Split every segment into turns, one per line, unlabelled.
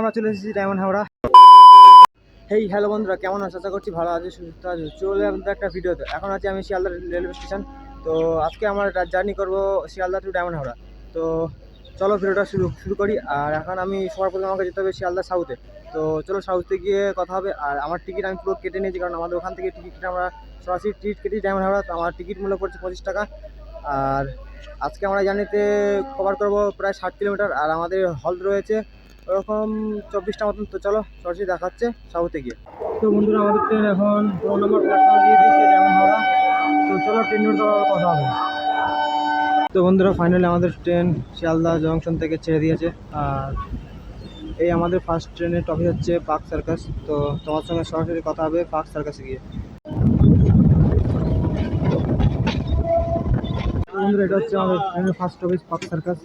আমরা চলে এসেছি ডায়মন্ড হাওড়া। হেই হ্যালো বন্ধুরা, কেমন আছো? আশা করছি ভালো আছে, সুস্থ আছে। চলে আমাদের একটা ভিডিওতে। এখন আছি আমি শিয়ালদা রেলওয়ে স্টেশন। তো আজকে আমরা জার্নি করব শিয়ালদা টু ডায়মন্ড হাওড়া। তো চলো ভিডিওটা শুরু শুরু করি। আর এখন আমি সবার প্রথমে আমাকে যেতে হবে শিয়ালদা সাউথে তো চলো সাউথে গিয়ে কথা হবে। আর আমার টিকিট আমি পুরো কেটে নিয়েছি, কারণ আমাদের ওখান থেকে টিকিট আমরা সরাসরি টিকিট কেটেছি ডায়মন্ড হাওড়া। তো আমার টিকিট মূল্য পড়ছে পঁচিশ টাকা। আর আজকে আমরা জার্নিতে কভার করব প্রায় ষাট কিলোমিটার আর আমাদের হল রয়েছে ওরকম চব্বিশটা মতন। তো চলো সরাসরি দেখাচ্ছে সাউথে গিয়ে। তো বন্ধুরা আমাদের ট্রেন এখন পনেরো নম্বর প্ল্যাটফর্ম দিয়ে দিচ্ছে যেমন হাওড়া। তো চলো ট্রেন ধরতে কথা হবে। তো বন্ধুরা ফাইনালি আমাদের ট্রেন শিয়ালদা জংশন থেকে ছেড়ে দিয়েছে। আর এই আমাদের ফার্স্ট ট্রেনের টপিক হচ্ছে পার্ক সার্কাস তো তোমার সঙ্গে সরাসরি কথা হবে পার্ক সার্কাসে গিয়ে। বন্ধুরা, এটা হচ্ছে আমাদের ট্রেনের ফার্স্ট অফিস পার্ক সার্কাস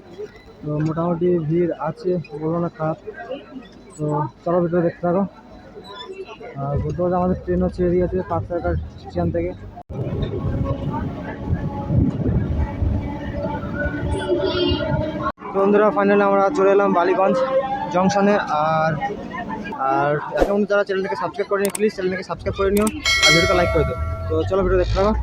তো মোটামুটি ভিড় আছে, বলব না খারাপ। তো চলো ভিতরে দেখতে থাকো। আর বলতে বলতে আমাদের ট্রেনও ছেড়ে দিয়েছে পার্ক সার্কাস স্টেশন থেকে। বন্ধুরা ফাইনালি আমরা চলে এলাম বালিগঞ্জ জংশনে আর আর এখন যারা চ্যানেলটাকে সাবস্ক্রাইব করে নিও প্লিজ চ্যানেলটাকে সাবস্ক্রাইব করে নিও। আর ভিডিওটা লাইক করে দিও। তো চলো ভিডিও দেখতে থাকো।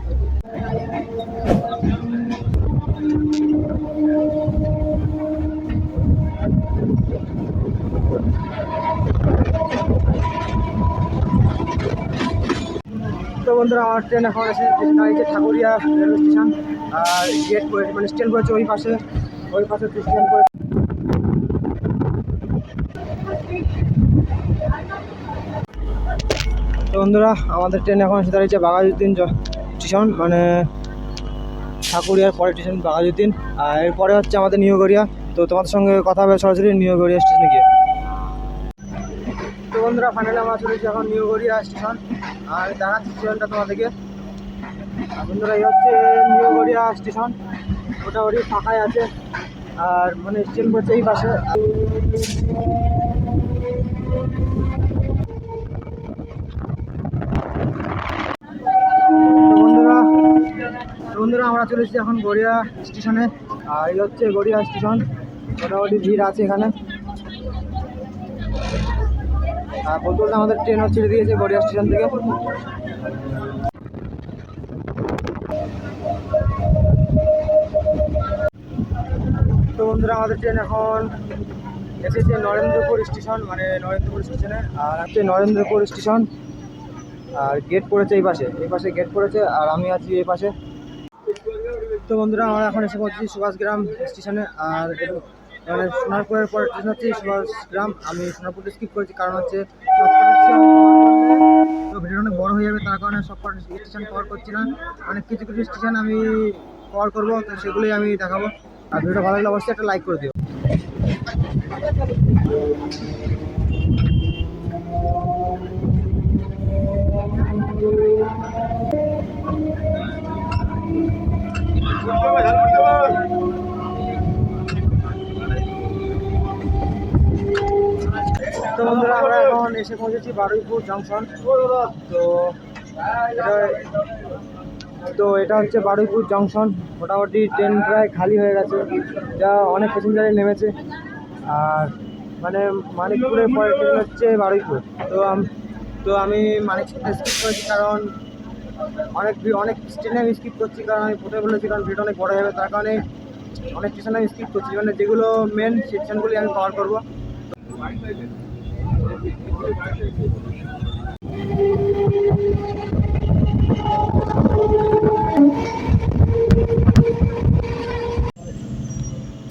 বন্ধুরা, আমার ট্রেন এখন দাঁড়িয়েছে ঠাকুরিয়া রেলওয়ে স্টেশন আর গেট করে মানে স্ট্যান্ড করেছে ওই পাশে ওই পাশে স্ট্যান্ড করে বন্ধুরা, আমাদের ট্রেন এখন এসে দাঁড়িয়েছে বাঘাজুদ্দিন স্টেশন মানে ঠাকুরিয়ার পরের স্টেশন বাঘাজুদ্দিন আর এরপরে হচ্ছে আমাদের নিউগড়িয়া তো তোমাদের সঙ্গে কথা হবে সরাসরি নিউগড়িয়া স্টেশনে গিয়ে। বন্ধুরা ফাইনালি আমরা চলেছি এখন নিউ গড়িয়া স্টেশন আর দেখাচ্ছি স্টেশনটা তোমাদেরকে। বন্ধুরা, এই হচ্ছে নিউ গড়িয়া স্টেশন মোটামুটি ফাঁকাই আছে। আর মানে স্টেশন পড়ছে এই পাশে। বন্ধুরা বন্ধুরা, আমরা চলে এসেছি এখন গড়িয়া স্টেশনে আর এই হচ্ছে গড়িয়া স্টেশন মোটামুটি ভিড় আছে এখানে। আর বলতে বলতে আমাদের ট্রেনও ছেড়ে দিয়েছে গড়িয়া স্টেশন থেকে। তো বন্ধুরা, আমাদের ট্রেন এখন এসেছে নরেন্দ্রপুর স্টেশন মানে নরেন্দ্রপুর স্টেশনে আর হচ্ছে নরেন্দ্রপুর স্টেশন আর গেট পড়েছে এই পাশে এই পাশে গেট পড়েছে, আর আমি আছি এই পাশে। তো বন্ধুরা, আমরা এখন এসে পৌঁছেছি সুভাষগ্রাম স্টেশনে আর সোনারপুরের পর ট্রেন হচ্ছে গ্রাম, আমি সোনারপুরটা স্কিপ করেছি কারণ হচ্ছে তো ভিডিও অনেক বড় হয়ে যাবে, তার কারণে সব স্টেশন কভার করছি না। অনেক কিছু কিছু স্টেশন আমি কভার করব, তো সেগুলোই আমি দেখাবো। আর ভিডিওটা ভালো লাগলে অবশ্যই একটা লাইক করে দিও। এসে পৌঁছেছি বারুইপুর জংশন তো তো এটা হচ্ছে বারুইপুর জংশন মোটামুটি ট্রেন প্রায় খালি হয়ে গেছে। যা অনেক প্যাসেঞ্জারে নেমেছে। আর মানে মানিকপুরের পরে ট্রেন হচ্ছে বারুইপুর। তো তো আমি মানিকপুরটা স্কিপ করেছি কারণ অনেক অনেক ট্রেনে আমি স্কিপ করছি কারণ আমি প্রথমে বলেছি কারণ ভিডিও অনেক বড় যাবে তার কারণে অনেক স্টেশন আমি স্কিপ করছি। মানে যেগুলো মেন সেকশনগুলি আমি কভার করব।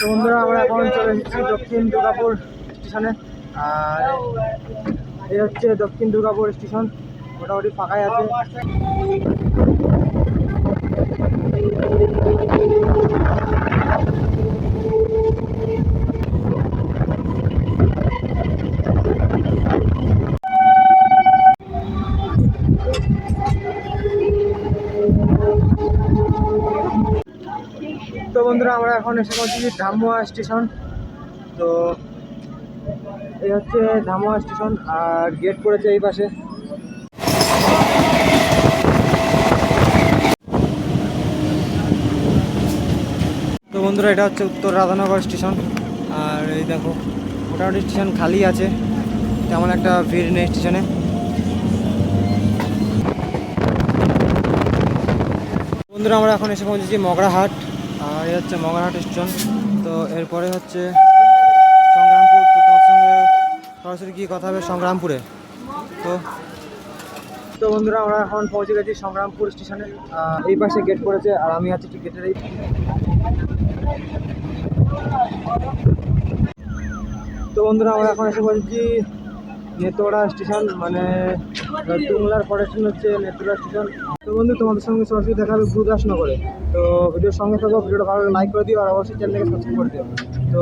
বন্ধুরা, আমরা এখন চলে এসেছি দক্ষিণ দুর্গাপুর স্টেশনে। আর এই হচ্ছে দক্ষিণ দুর্গাপুর স্টেশন, মোটামুটি ফাঁকাই আছে। বন্ধুরা আমরা এখন এসে পৌঁছেছি ধামুয়া স্টেশন। তো এই হচ্ছে ধামুয়া স্টেশন আর গেট পড়েছে এই পাশে। তো বন্ধুরা, এটা হচ্ছে উত্তর রাধানগর স্টেশন। আর এই দেখো, মোটামুটি স্টেশন খালি আছে। তেমন একটা ভিড় নেই স্টেশনে। বন্ধুরা, আমরা এখন এসে পৌঁছেছি মগরাহাট। এই হচ্ছে মগরাহাট স্টেশন। তো এরপরে হচ্ছে সংগ্রামপুর, তো তোমার সঙ্গে সরাসরি কি কথা হবে? সংগ্রামপুরে। তো তো বন্ধুরা, আমরা এখন পৌঁছে গেছি সংগ্রামপুর স্টেশনে। এই পাশে গেট পড়েছে, আর আমি আছি টিকিটের এই তো বন্ধুরা, আমরা এখন এসে বলছি নেতোড়া স্টেশন মানে পরের স্টেশন হচ্ছে নেতোড়া স্টেশন। তো বন্ধু, তোমাদের সঙ্গে সরাসরি দেখা হবে গুরুদাসনগরে। তো ভিডিওর সঙ্গে থাকো, ভিডিওটা ভালো লাইক করে দিও, আর অবশ্যই চ্যানেলকে সাবস্ক্রাইব করে দিও। তো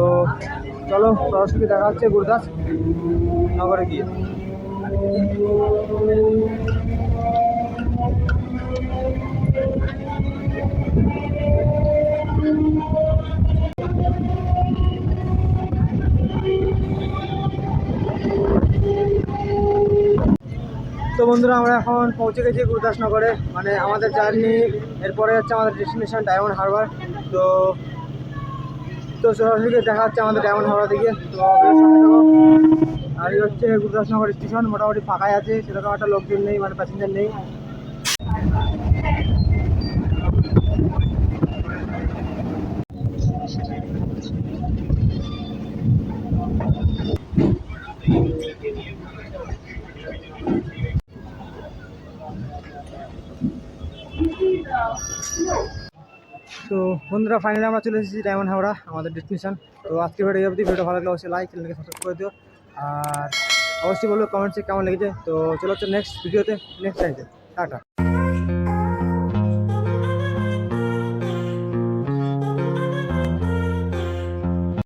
চলো, সরাসরি দেখা হচ্ছে গুরুদাস নগরে গিয়ে। বন্ধুরা, আমরা এখন পৌঁছে গেছি গুরুদাসনগরে। মানে আমাদের জার্নি, এরপরে হচ্ছে আমাদের ডেস্টিনেশন ডায়মন্ড হারবার তো তো সরাসরি দেখা হচ্ছে আমাদের ডায়মন্ড হারবার দিকে তো। আর এই হচ্ছে গুরুদাসনগর স্টেশন মোটামুটি ফাঁকাই আছে। সেরকম একটা লোকজন নেই মানে প্যাসেঞ্জার নেই। তো বন্ধুরা ফাইনালি আমরা চলে এসেছি ডায়মন্ড হাওড়া আমাদের ডেস্টিনেশন তো আজকে ভিডিও অবধি ভিডিও ভালো লাগলে অবশ্যই লাইক চ্যানেলকে সাবস্ক্রাইব করে দিও। আর অবশ্যই বলব কমেন্টসে কেমন লেগেছে। তো চলো হচ্ছে নেক্সট ভিডিওতে নেক্সট টাইমে টাটা।